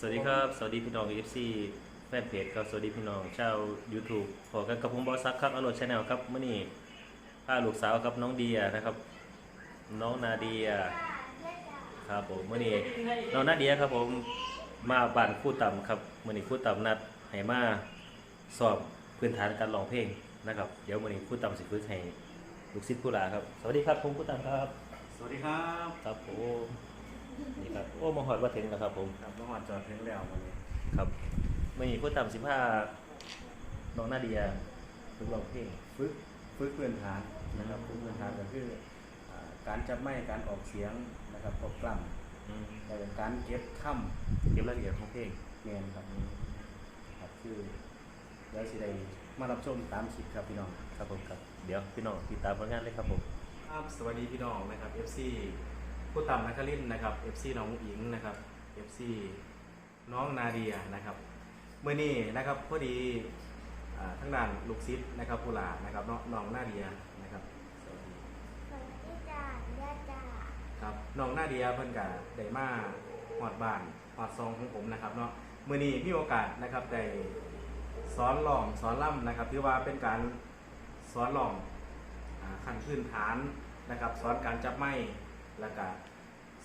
สวัสดีครับ สวัสดีพี่น้อง FC แฟนเพจครับ สวัสดีพี่น้องชาว YouTube ขอกันกับผมบอสซักครับอโนชาแนลครับมื่อนี้พาลูกสาวครับน้องเดียนะครับ น้องนาเดียครับผมมื่อนี้น้องนาเดียครับผมมาบ้านครู่ต่ำครับมื่อนี้ครู่ต่ำนัดให้มาสอบพื้นฐานการร้องเพลงนะครับ เดี๋ยวมื่อนี้ครู่ต่ำสิฝึกให้ลูกศิษย์ผู้หลาครับ สวัสดีครับผมครู่ต่ำครับ สวัสดีครับ ครับผม นี่ครับโอ้มาหอดมาถึงแล้วครับผม ครับน้องหวานจอดเพลงแล้ววันนี้ครับไม่มีผู้ต่ำสิบห้าน้องนาเดียฝึกร้องเพลงฝึกฝึกพื้นฐานนะครับฝึกพื้นฐานก็คืออ่าการจับไม้การออกเสียงนะครับกบกล่ำแล้วก็การเก็บค่เก็บรายละเอียดของเพลงำเงียนครับครับคือเดี๋ยวสิได้มารับชมตามคลิปครับพี่น้องครับผมครับ เดี๋ยวพี่น้องติดตามผลงานเลยครับผม ครับสวัสดีพี่น้องนะครับ FC ผู้ต่ำนักลินทร์นะครับ FC น้องอิงนะครับ FC น้องนาเดียนะครับเมื่อนี้นะครับพอดีอ่าทั้งด้านลูกศิษย์นะครับผู้หลานะครับน้องน้องนาเดียนะครับสวัสดีสวัสดีจ้าเลือดจ้าครับน้องนาเดียเพิ่นกะได้มาฮอดบ้านฮอดซองของผมนะครับเนาะมื้อนี้มีโอกาสนะครับได้สอนร้องสอนล่ำนะครับถือว่าเป็นการสอนร้องอ่าขั้นพื้นฐานนะครับ สอนการจับไม้ แล้วก็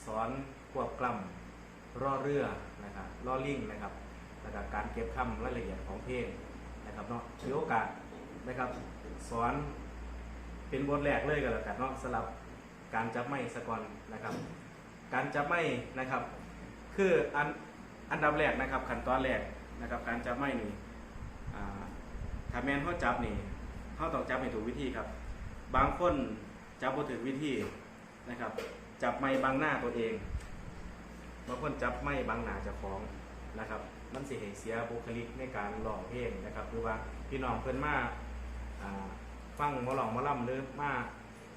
สอนควบกล้ำรอเรือนะครับรอลิ่งนะครับแล้วก็การเก็บคำรายละเอียดของเพลงนะครับเนาะถือโอกาสนะครับ สอนเป็นบทแรกเลยก็แล้วกันเนาะสำหรับการจับไม้สะกอนนะครับ การจับไม้นะครับ คืออันอันดับแรกนะครับขั้นตอนแรกนะครับ การจับไม้นี่ถ้าแมนเขาจับนี่เขาต้องจับให้ถูกวิธีครับ บางคนจับบ่ถึงวิธีนะครับ จับไม้บังหน้าตัวเองบางคนจับไม้บังหน้าเจ้าของนะครับ มันสิให้เสียบุคลิกในการร้อเพลงนะครับคือว่าพี่น้องเพิ่นมาฟังมอหลองมอล่ำหรือมา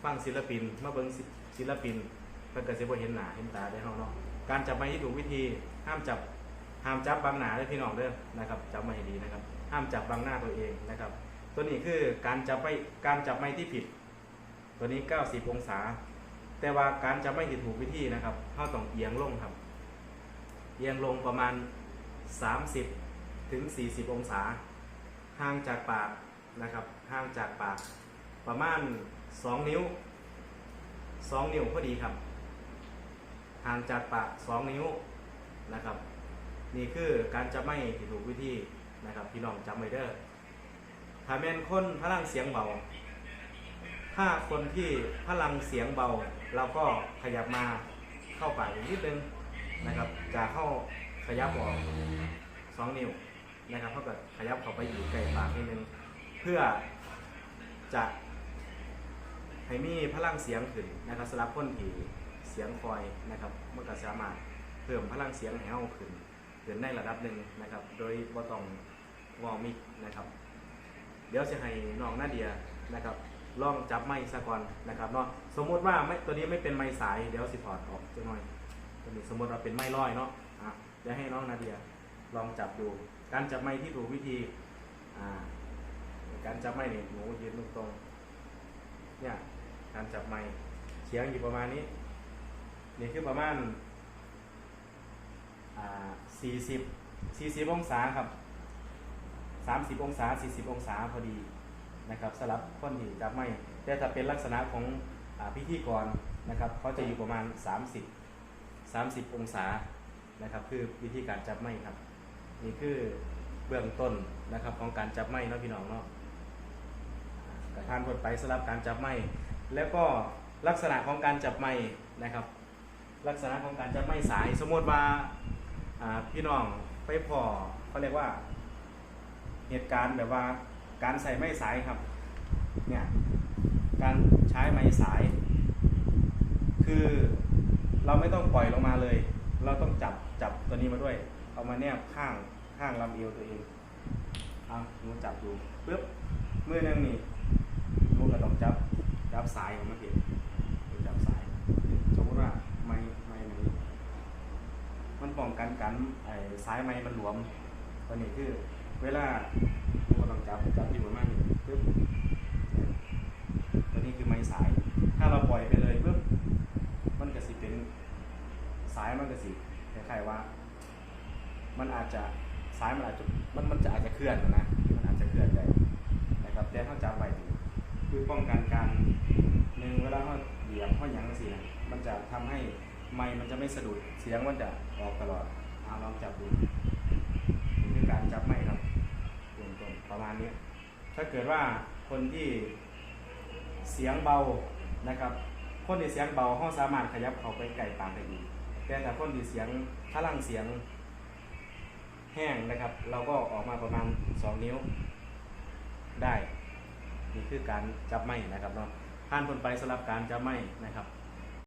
ฟังศิลปินมาเบิ่งศิลปินเพิ่นก็สิบ่เห็นหน้าเห็นตาได้เฮาเนาะการจับไม้ที่ถูกวิธีห้ามจับห้ามจับบังหน้าเด้อพี่น้องเด้อนะครับจับไม้ดีนะครับ ห้ามจับบังหน้าตัวเองนะครับ ตัวนี้คือการจับไม้การจับไม้ที่ผิด ตัวนี้ 90 องศา แต่ว่าการจับไม้ที่ถูกวิธีนะครับเฮาต้องเอียงลงครับ เอียงลงประมาณ 30ถึง40 องศา ห่างจากปากนะครับ ห่างจากปากประมาณ 2 นิ้ว 2 นิ้วพอดีครับ ห่างจากปาก 2 นิ้วนะครับ นี่คือการจับไม่ที่ถูกวิธีนะครับ พี่น้องจำไว้เด้อถ้าแม่นคนพลังเสียงเบา ถ้าคนที่พลังเสียงเบา เราก็ขยับมาเข้าปากอีกนิดนึงนะครับจะเข้าขยับออกสองนิ้วนะครับเท่ากับขยับเข้าไปอยู่ใกล้ปากนิดนึงเพื่อจะให้มีพลังเสียงขึ้นนะครับสำหรับคนที่เสียงคอยนะครับมันก็สามารถเพิ่มพลังเสียงให้เราขึ้นขึ้นในระดับหนึ่งนะครับ โดยบ่ต้องวอลมิกนะครับ เดี๋ยวจะให้น้องนาเดียนะครับ ลองจับไม้ซะก่อนนะครับเนาะสมมุติว่าไม่ตัวนี้ไม่เป็นไม้สายเดี๋ยวสิถอดออกจังหน่อยตัวนี้สมมติว่าเป็นไม้ลอยเนาะอะเดี๋ยวให้น้องนาเดียลองจับดูการจับไม้ที่ถูกวิธีอ่าการจับไม้เนี่ยหนูยืนตรงๆเนี่ยการจับไม้เฉียงอยู่ประมาณนี้นี่คือประมาณอ่าสี่สิบสี่สิบองศาครับสามสิบองศาสี่สิบองศาพอดี นะครับสำหรับคนที่จับไม้แต่ถ้าเป็นลักษณะของอพิธีกรนะครับเขาจะอยู่ประมาณสามสิบสามสิบองศานะครับ คือวิธีการจับไม้ครับ นี่คือเบื้องต้นนะครับของการจับไม้เนาะพี่น้องเนาะกระทานบทไปสำหรับการจับไม้แล้วก็ลักษณะของการจับไม้นะครับ ลักษณะของการจับไม้สาย สมมติว่าอ่าพี่น้องไปพอเขาเรียกว่า เหตุการณ์แบบว่า การใส่ไม้สายครับเนี่ยการใช้ไม้สาย คือเราไม่ต้องปล่อยลงมาเลย เราต้องจับจับตัวนี้มาด้วย เอามาแนบข้างข้างลำเอวตัวเองเอาหนูจับดูปึ๊บมือนึงนี่ลูกก็ต้องจับจับสายของมันเองจับสายสมมติว่าไม้ไม้นี้มันป้องกันกันไอ้สายไม้มันหลวมตัวนี้คือ เวลาลูกก็ต้องจับจับที่ประมาณนี้ปึ๊บตัวนี้คือไม้สาย ถ้าเราปล่อยไปเลยปึ๊บมันก็สิเป็นสายมันก็สิคล้ายๆว่า มันอาจจะซ้ายมันอาจจะมันมันจะอาจจะเคลื่อนนะมันอาจจะเคลื่อนได้นะครับแต่เขาจับไว้คือป้องกันการหนึ่งเวลาเขาเหยียบเขาหยังสินะมันจะทำให้ไม้มันจะไม่สะดุดเสียงมันจะออกตลอดเอาลองจับดูนี่คือการจับไม้ครับเบื้องต้น ประมาณนี้ ถ้าเกิดว่าคนที่เสียงเบานะครับ คนที่เสียงเบาเขาสามารถขยับเขาไปไก่ปากได้ดีแต่ถ้าคนที่เสียงพลังเสียงแห้งนะครับ เราก็ออกมาประมาณ 2 นิ้วได้ นี่คือการจับไม้นะครับเนาะผ่านคนไปสำหรับการจับไม้นะครับ